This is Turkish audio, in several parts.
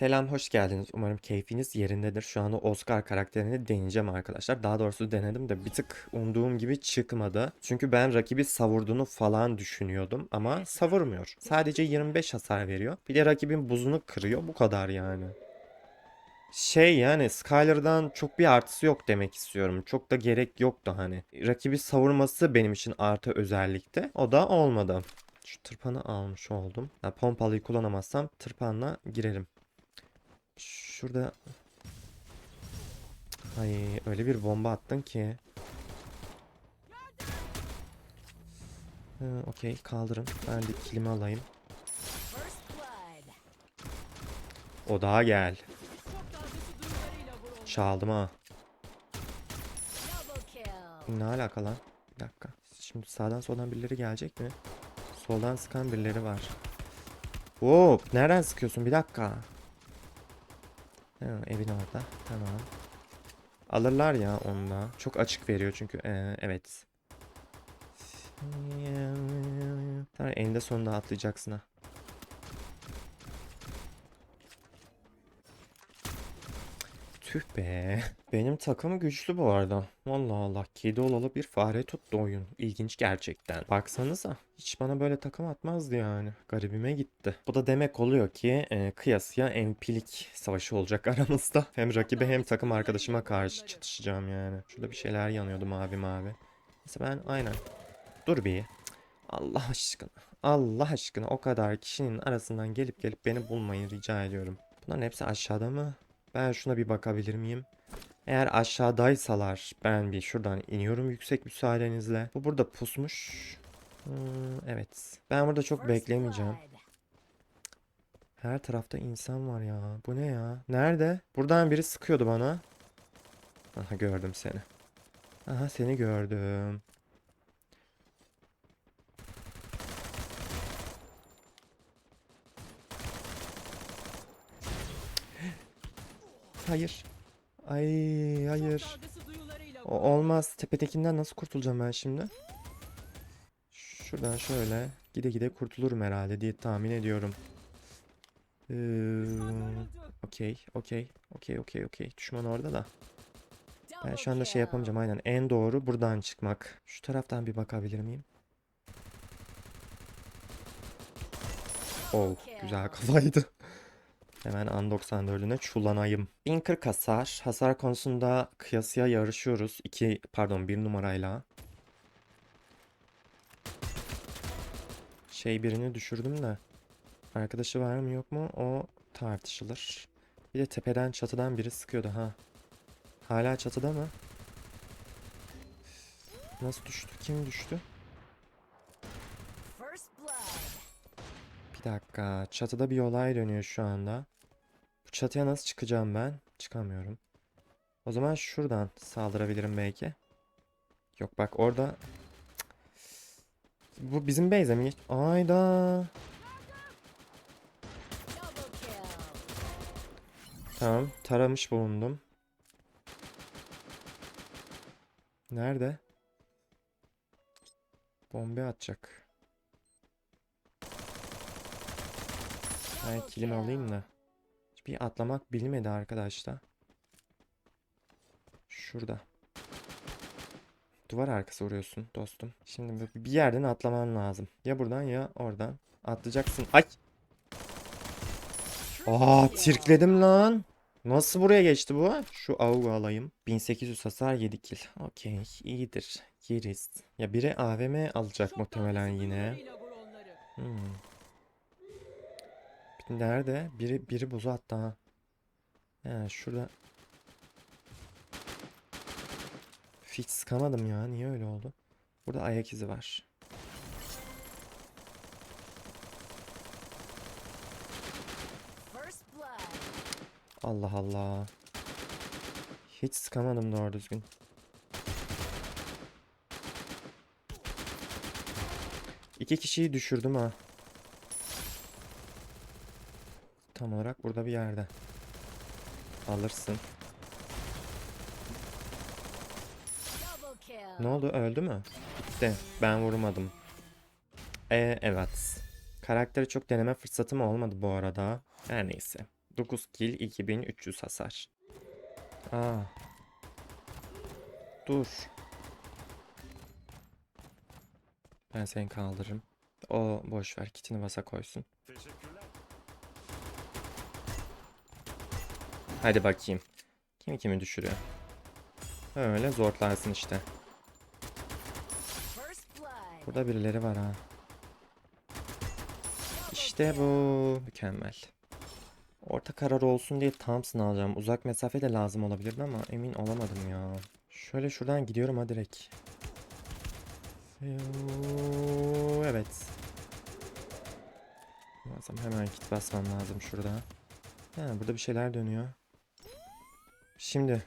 Selam, hoş geldiniz. Umarım keyfiniz yerindedir. Şu anda Oscar karakterini deneyeceğim arkadaşlar. Daha doğrusu denedim de bir tık umduğum gibi çıkmadı. Çünkü ben rakibi savurduğunu falan düşünüyordum ama savurmuyor. Sadece 25 hasar veriyor. Bir de rakibin buzunu kırıyor. Bu kadar yani. Şey yani Skyler'dan çok bir artısı yok demek istiyorum. Çok da gerek yoktu hani. Rakibi savurması benim için artı özellikte. O da olmadı. Şu tırpanı almış oldum. Ya, pompalıyı kullanamazsam tırpanla girerim. Şurada... Ay öyle bir bomba attın ki. Ha, Okey kaldırın. Ben de kilimi alayım. Blood. Odağa gel. Çaldım ha. Ne alaka lan? Bir dakika. Şimdi sağdan soldan birileri gelecek mi? Soldan sıkan birileri var. Hop, nereden sıkıyorsun? Bir dakika. Ha, evin orada. Tamam. Alırlar ya onunla. Çok açık veriyor çünkü. Ee, evet. Tamam eninde sonunda atlayacaksın ha. Tüh be. Benim takım güçlü bu arada. Allah Allah. Kedi olalı bir fare tuttu oyun. İlginç gerçekten. Baksanıza. Hiç bana böyle takım atmazdı yani. Garibime gitti. Bu da demek oluyor ki e, kıyasıya empilik savaşı olacak aramızda. Hem rakibe hem takım arkadaşıma karşı çatışacağım yani. Şurada bir şeyler yanıyordu mavi mavi. Mesela ben aynen. Dur bir. Allah aşkına. Allah aşkına o kadar kişinin arasından gelip gelip beni bulmayı rica ediyorum. Bunların hepsi aşağıda mı? Ben şuna bir bakabilir miyim? Eğer aşağıdaysalar ben bir şuradan iniyorum yüksek müsaadenizle. Bu burada pusmuş. Hmm, evet. Ben burada çok beklemeyeceğim. Her tarafta insan var ya. Bu ne ya? Nerede? Buradan biri sıkıyordu bana. Aha gördüm seni. Aha seni gördüm. Hayır. Ay hayır. O olmaz. Tepedekinden nasıl kurtulacağım ben şimdi? Şuradan şöyle gide gide kurtulurum herhalde diye tahmin ediyorum. Ee, Okey, okey, okey, okey, okey. Düşman orada da. Ben şu anda şey yapamayacağım aynen. En doğru buradan çıkmak. Şu taraftan bir bakabilir miyim? Oh, güzel kafaydı. Hemen an 94'üne çullanayım. 1040 hasar. Hasar konusunda kıyasıya yarışıyoruz. 2 pardon 1 numarayla. Şey birini düşürdüm de. Arkadaşı var mı yok mu? O tartışılır. Bir de tepeden çatıdan biri sıkıyordu ha. Hala çatıda mı? Nasıl düştü? Kim düştü? Bir dakika. Çatıda bir olay dönüyor şu anda. Bu çatıya nasıl çıkacağım ben? Çıkamıyorum. O zaman şuradan saldırabilirim belki. Yok bak orada. Bu bizim base'e mi? Ayda. Tamam. Taramış bulundum. Nerede? Bomba atacak. Kilimi kill. alayım da. Bir atlamak bilmedi arkadaşlar. Şurada. Duvar arkası vuruyorsun dostum. Şimdi bir- bir yerden atlaman lazım. Ya buradan ya oradan. Atlayacaksın. Ay! Aa tirkledim lan. Nasıl buraya geçti bu? Şu avu alayım. 1800 hasar 7 kill. Okey iyidir. Yeriz. Ya biri AVM alacak muhtemelen yine. Hmm. Nerede? Biri biri buzu attı ha. He şurada. Hiç sıkamadım ya. Niye öyle oldu? Burada ayak izi var. Allah Allah. Hiç sıkamadım doğru düzgün. İki kişiyi düşürdüm ha. Tam olarak burada bir yerde. Alırsın. Double kill. Ne oldu? Öldü mü? Gitti. Ben vurmadım. Ee, evet. Karakteri çok deneme fırsatım olmadı bu arada. Her neyse. 9 kill 2300 hasar. Aa. Dur. Ben seni kaldırırım. O boş ver kitini basa koysun. Hadi bakayım. Kim kimi düşürüyor? Öyle zorlarsın işte. Burada birileri var ha. İşte bu. Mükemmel. Orta karar olsun diye Thompson alacağım. Uzak mesafe de lazım olabilirdi ama emin olamadım ya. Şöyle şuradan gidiyorum ha direkt. Evet. Lazım hemen kit basmam lazım şurada. Ha, burada bir şeyler dönüyor. Şimdi.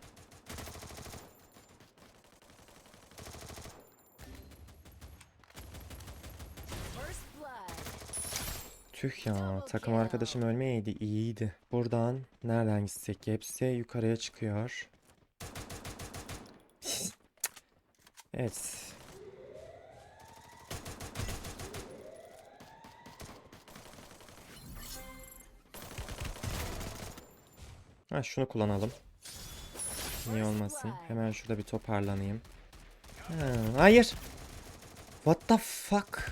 Tüh ya takım arkadaşım ölmeyeydi iyiydi. Buradan nereden gitsek hepsi yukarıya çıkıyor. Evet. Ha şunu kullanalım. Niye olmasın? Hemen şurada bir toparlanayım. Ha, hayır. What the fuck?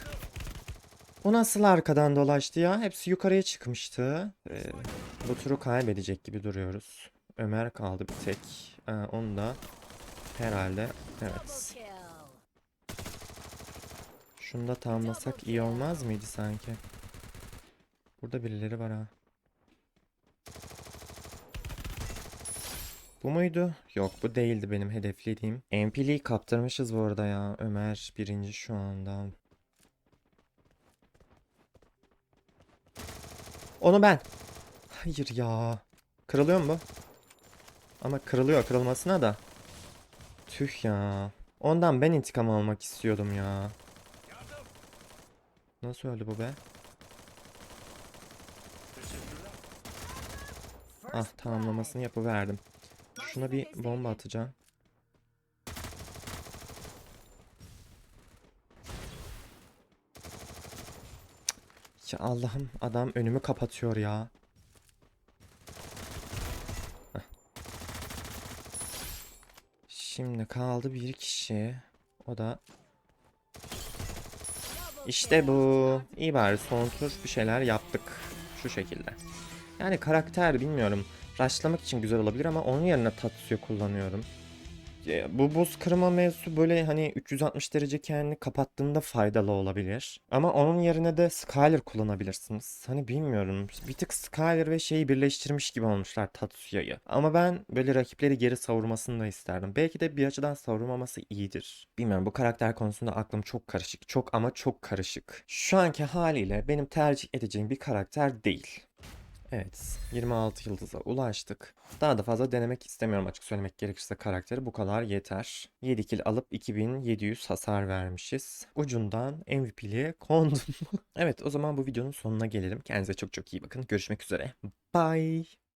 O nasıl arkadan dolaştı ya? Hepsi yukarıya çıkmıştı. Ee, bu turu kaybedecek gibi duruyoruz. Ömer kaldı bir tek. Ee, onu da herhalde evet. Şunu da tamamlasak iyi olmaz mıydı sanki? Burada birileri var ha. Bu muydu? Yok bu değildi benim hedeflediğim. MP'liyi kaptırmışız bu arada ya. Ömer birinci şu anda. Onu ben. Hayır ya. Kırılıyor mu? Ama kırılıyor kırılmasına da. Tüh ya. Ondan ben intikam almak istiyordum ya. Nasıl öldü bu be? Ah tamamlamasını yapıverdim. Şuna bir bomba atacağım. Ya Allah'ım adam önümü kapatıyor ya. Şimdi kaldı bir kişi. O da işte bu. İyi bari son tur bir şeyler yaptık. Şu şekilde. Yani karakter bilmiyorum. Rushlamak için güzel olabilir ama onun yerine Tatsuya kullanıyorum. Bu buz kırma mevzusu böyle hani 360 derece kendini kapattığında faydalı olabilir. Ama onun yerine de Skyler kullanabilirsiniz. Hani bilmiyorum. Bir tık Skyler ve şeyi birleştirmiş gibi olmuşlar Tatsuya'yı. Ama ben böyle rakipleri geri savurmasını da isterdim. Belki de bir açıdan savurmaması iyidir. Bilmiyorum bu karakter konusunda aklım çok karışık. Çok ama çok karışık. Şu anki haliyle benim tercih edeceğim bir karakter değil. Evet, 26 yıldıza ulaştık. Daha da fazla denemek istemiyorum açık söylemek gerekirse karakteri. Bu kadar yeter. 7 kill alıp 2700 hasar vermişiz. Ucundan MVP'liğe kondum. evet, o zaman bu videonun sonuna gelelim. Kendinize çok çok iyi bakın. Görüşmek üzere. Bye.